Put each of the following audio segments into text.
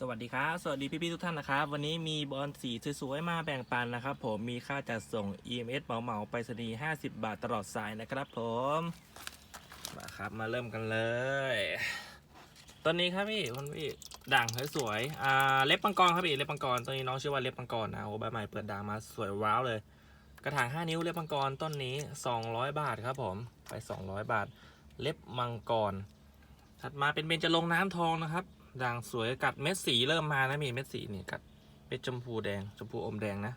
สวัสดีครับ สวัสดีพี่ๆทุกท่านนะครับ วันนี้มีบอลสีสวยๆมาแบ่งปันนะครับ ผมมีค่าจัดส่ง EMS เหมาเหมาๆไปรษณีย์50บาทตลอดสายนะครับผมมาครับมาเริ่มกันเลยตัวนี้ครับพี่คุณพี่ด่างสวยๆอ่าเล็บปังกรครับพี่เล็บปังกรตัวนี้น้องชื่อว่าเล็บปังกรนะโอ้ใบใหม่เปิดด่างมาสวยว้าวเลย กระถาง5นิ้วเล็บมังกรต้นนี้200บาทครับผมไป200บาท เล็บมังกรถัดมาเป็นเบญจรงน้ำทองนะครับ ด่างสวยกัดเม็ดสีเริ่มมานะมีเม็ดสีนี่กัดเป็นชมพูแดงชมพูอมแดงนะ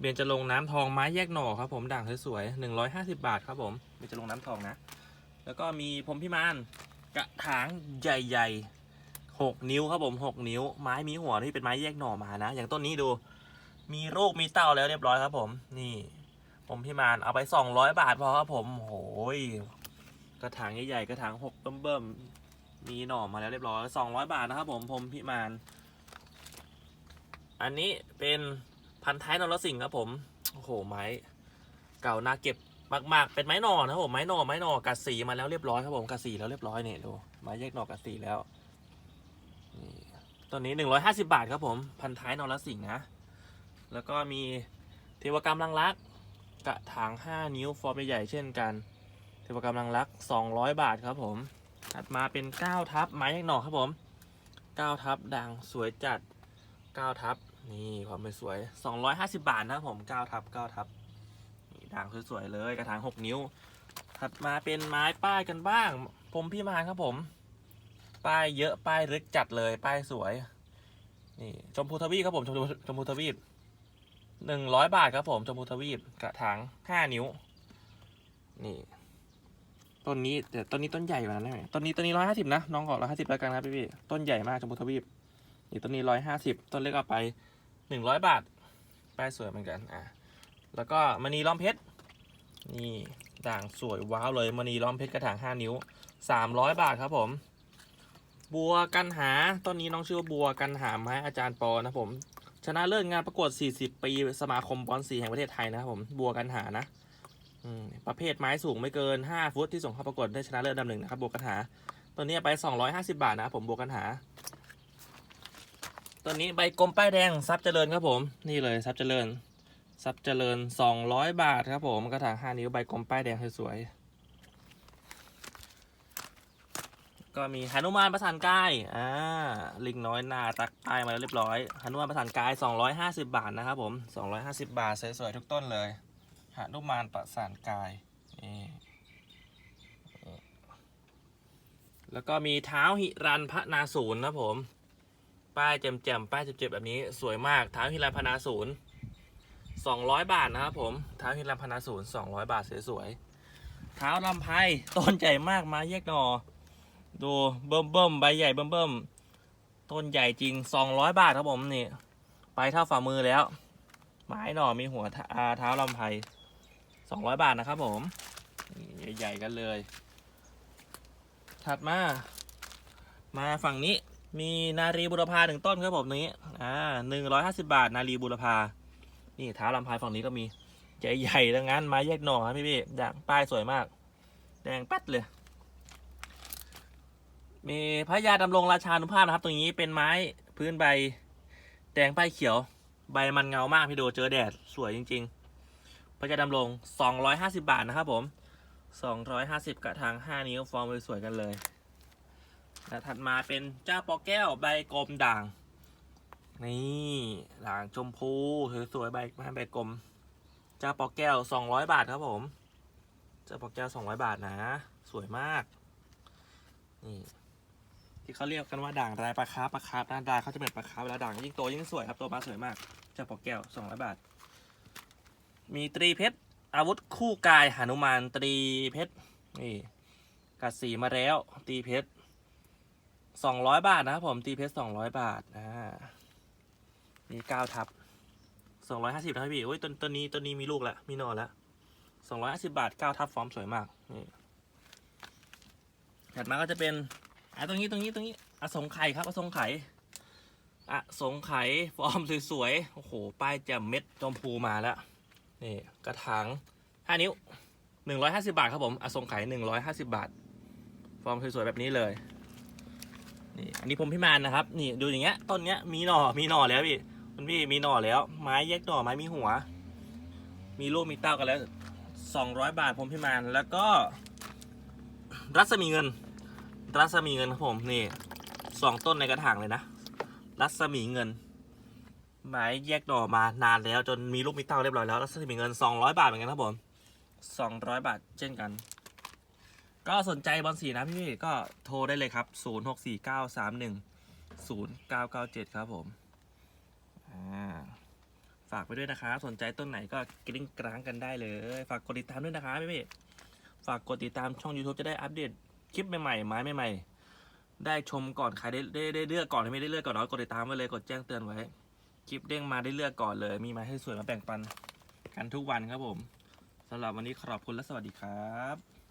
เบญจรงน้ำทองไม้แยกหน่อครับผมด่างสวยๆ150บาทครับผมเบญจรงน้ำทองนะ แล้วก็มีพรมพิมานกระถางใหญ่ๆ6นิ้วครับผม6นิ้ว ไม้มีหัวที่เป็นไม้แยกหน่อมานะ อย่างต้นนี้ดู มีลูกมีเต้าแล้วเรียบร้อยครับผม นี่ ผมพิมานเอาไป200บาทพอครับผมโอ้ยกระถางใหญ่ๆกระถางหกเบิ่มๆ มีหน่อมาแล้วเรียบร้อย200บาทนะครับ ผมผมพิมาน อันนี้เป็นพันท้ายนรสิงห์ครับผม โอ้โห ไม้ เก่าน่าเก็บมากๆ เป็นไม้หน่อนะครับผม ไม้หน่อ ไม้หน่อกัดสีมาแล้วเรียบร้อยครับผม กัดสีแล้วเรียบร้อยเนี่ยดู ไม้แยกหน่อกัดสีแล้วนี่ตัวนี้150บาทครับผม พันท้ายนรสิงห์นะ แล้วก็มีเทวกรรมลังรัก กระถาง5นิ้วฟอร์มใหญ่ๆเช่นกัน เทวกรรมลังรัก200บาทครับผม ถัดมาเป็น9ทับไม้แยกหน่อครับผม9ทับด่างสวยจัด9ทับนี่ความเป็นสวย250บาทนะครับผม9ทับ9ทับนี่ด่างสวยๆเลยกระถาง6นิ้ว ถัดมาเป็นไม้ป้ายกันบ้าง ผมพี่มานครับผม ป้ายเยอะป้ายลึกจัดเลย ป้ายสวย นี่ชมพูทวีปครับผมชมพูชมพูทวีปหนึ่งร้อยบาทครับผมชมพูทวีปกระถางห้านิ้ว นี่ ต้นนี้แต่ต้นนี้ต้นใหญ่กว่านั้นได้ไหมต้นนี้ต้นนี้ร้อยห้าสิบนะน้องขอร้อยห้าสิบแล้วกันครับพี่พี่ต้นใหญ่มากชมพูทวีปนี่ต้นนี้ร้อยห้าสิบต้นเล็กเอาไปหนึ่งร้อยบาทป้ายสวยเหมือนกันอะแล้วก็มณีล้อมเพชรนี่ด่างสวยว้าวเลยมณีล้อมเพชรกระถางห้านิ้วสามร้อยบาทครับผม บัวกันหาต้นนี้น้องชื่อว่าบัวกันหาไม้อาจารย์ปอนะผมชนะเลิศงานประกวด 40 ปี สมาคมบอลสีแห่งประเทศไทยนะครับผม บัวกันหานะ ประเภทไม้สูงไม่เกิน 5 ฟุตที่ส่งเข้าประกวดได้ชนะเลิศดับหนึ่งนะครับบวกันหา ตัวนี้ไป 250 บาทนะครับผมบวกันหา ตัวนี้ใบกลมป้ายแดงซับเจริญครับผม นี่เลยซับเจริญซับเจริญ 200 บาทครับผมกระถาง 5 นิ้วใบกลมป้ายแดงสวยๆก็มีหนุมานประสานกายอ่าลิงน้อยนาตักป้ายมาแล้วเรียบร้อยหนุมานประสานกาย 250 บาทนะครับผม 250 บาทสวยๆทุกต้นเลย หานุมานประสานกายนี่แล้วก็มีเท้าหิรันพระนาศูนย์นะผม ป้ายแจ่มๆป้ายเจ็บๆแบบนี้สวยมากเท้าหิรันพระนาศูนย์200บาทนะครับผมเท้าหิรันพระนาศูนย์200บาทสวยๆเท้าลำไพต้นใหญ่มากมาแยกหนอดูเบิ่มเบิ่มใบใหญ่เบิ่มเบิ่มต้นใหญ่จริงสองร้อยบาทครับผมนี่ ไปเท่าฝ่ามือแล้ว ไม้หน่อมีหัวเท้าอ่าเท้าลำไพ สองร้อยบาทนะครับผมใหญ่ๆกันเลย ถัดมา มาฝั่งนี้มีนารีบุรพาหนึ่งต้นครับผมนี้อ่าหนึ่งร้อยห้าสิบาท นารีบุรพา นี่เท้าลำไพฝั่งนี้ก็มี ใหญ่ๆดังนั้นไม้แยกหน่อครับพี่พี่ๆด่างป้ายสวยมาก แดงป๊ดเลย มีพระยาดำรงราชานุภาพนะครับ ตรงนี้เป็นไม้พื้นใบ แดงป้ายเขียว ใบมันเงามากพี่ดูเจอแดดสวยจริง ๆ พระยาดำรง250 บาทนะครับผม 250 กระถาง 5 นิ้วฟอร์มสวยๆกันเลยและถัดมาเป็นเจ้าปอแก้วใบกลมด่าง นี่ด่างชมพูสวยๆใบไม้ใบกลม เจ้าปอแก้ว 200 บาทครับผม เจ้าปอแก้ว 200 บาทนะ สวยมาก นี่ที่เขาเรียกกันว่าด่างรายปลาคาร์ฟปลาคาร์ฟนะด่างเขาจะเป็นปลาคาร์ฟเวลาด่างยิ่งโตยิ่งสวยครับตัวมาสวยมาก เจ้าปอกแก้วสองร้อยบาท มีตรีเพชรอาวุธคู่กายหนุมานตรีเพชรนี่กัดสีมาแล้วตรีเพชรสองร้อยบาทนะครับผมตีเพชรสองร้อยบาทอ่ามีเก้าทับสองร้อยห้าสิบนะพี่โอ้ยต้นต้นนี้ต้นนี้มีลูกแล้วมีนอนแล้วสองร้อยห้าสิบบาทเก้าทับฟอร์มสวยมากนี่ถัดมาก็จะเป็นอะตรงนี้ตรงนี้ตรงนี้อสงไข่ครับอสงไข่อสงไข่ฟอร์มสวยๆโอ้โหป้ายแจ่มเม็ดจมพูมาแล้ว นี่กระถางห้านิ้วหนึ่งร้อยห้าสิบาทครับผมอสงข่หนึ่งร้อยห้าสิบาท ฟอร์มสวยๆแบบนี้เลยนี่อันนี้ผมพิมานนะครับ นี่ดูอย่างเงี้ยต้นเนี้ยมีหน่อมีหน่อแล้วพี่คุณพี่มีหน่อแล้ว ไม้แยกหน่อไม้มีหัว มีลูกมีเต้ากันแล้วสองร้อยบาทผมพิมานแล้วก็ รัศมีเงิน รัศมีเงินครับผมนี่สองต้นในกระถางเลยนะ รัศมีเงิน ไม้แยกหน่อมานานแล้วจนมีลูกมีเต้าเรียบร้อยแล้วรัศมีเงินสองร้อยบาทเหมือนกันครับผมสองร้อยบาทเช่นกัน ก็สนใจบอลสีนะพี่ก็โทรได้เลยครับ 0 6 4 9 3 1 0 9 9 7 ครับผมอ่าฝากไปด้วยนะครับสนใจต้นไหนก็กริ้งกลางกันได้เลย ฝากกดติดตามด้วยนะครับพี่พี่ฝากกดติดตามช่อง YouTube จะได้อัปเดตคลิปใหม่ๆไม้ใหม่ๆได้ชมก่อนใครได้ได้ได้เลือกก่อนไม่ได้เลือกก่อนเนาะกดติดตามไว้เลยกดแจ้งเตือนไว้ คลิปเด้งมาได้เลือกก่อนเลย มีมาให้สวยมาแบ่งปันกันทุกวันครับผมสำหรับวันนี้ขอบคุณและสวัสดีครับ